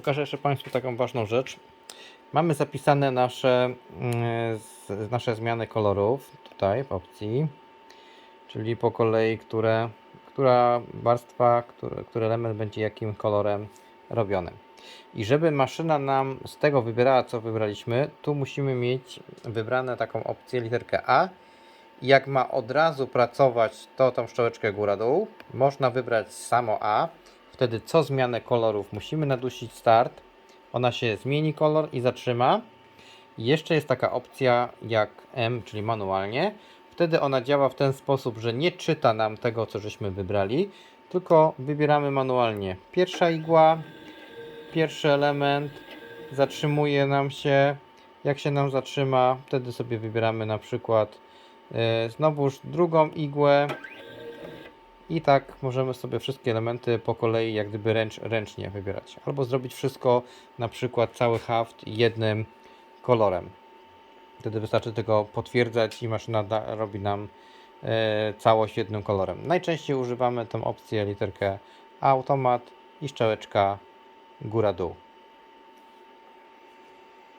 pokażę jeszcze Państwu taką ważną rzecz. Mamy zapisane nasze, mm, nasze zmiany kolorów tutaj w opcji, czyli po kolei, które, która warstwa, który, który element będzie jakim kolorem robiony. I żeby maszyna nam z tego wybierała, co wybraliśmy, tu musimy mieć wybrane taką opcję literkę A. Jak ma od razu pracować to tą szczałeczkę góra-dół, można wybrać samo A. Wtedy co zmianę kolorów musimy nadusić start. Ona się zmieni kolor i zatrzyma. Jeszcze jest taka opcja jak M, czyli manualnie. Wtedy ona działa w ten sposób, że nie czyta nam tego, co żeśmy wybrali, tylko wybieramy manualnie. Pierwsza igła, pierwszy element, zatrzymuje nam się. Jak się nam zatrzyma, wtedy sobie wybieramy na przykład e, znowuż drugą igłę. I tak możemy sobie wszystkie elementy po kolei jak gdyby ręcz, ręcznie wybierać. Albo zrobić wszystko, na przykład cały haft jednym kolorem. Wtedy wystarczy tego potwierdzać i maszyna da, robi nam e, całość jednym kolorem. Najczęściej używamy tą opcję literkę automat i szczeleczka góra-dół.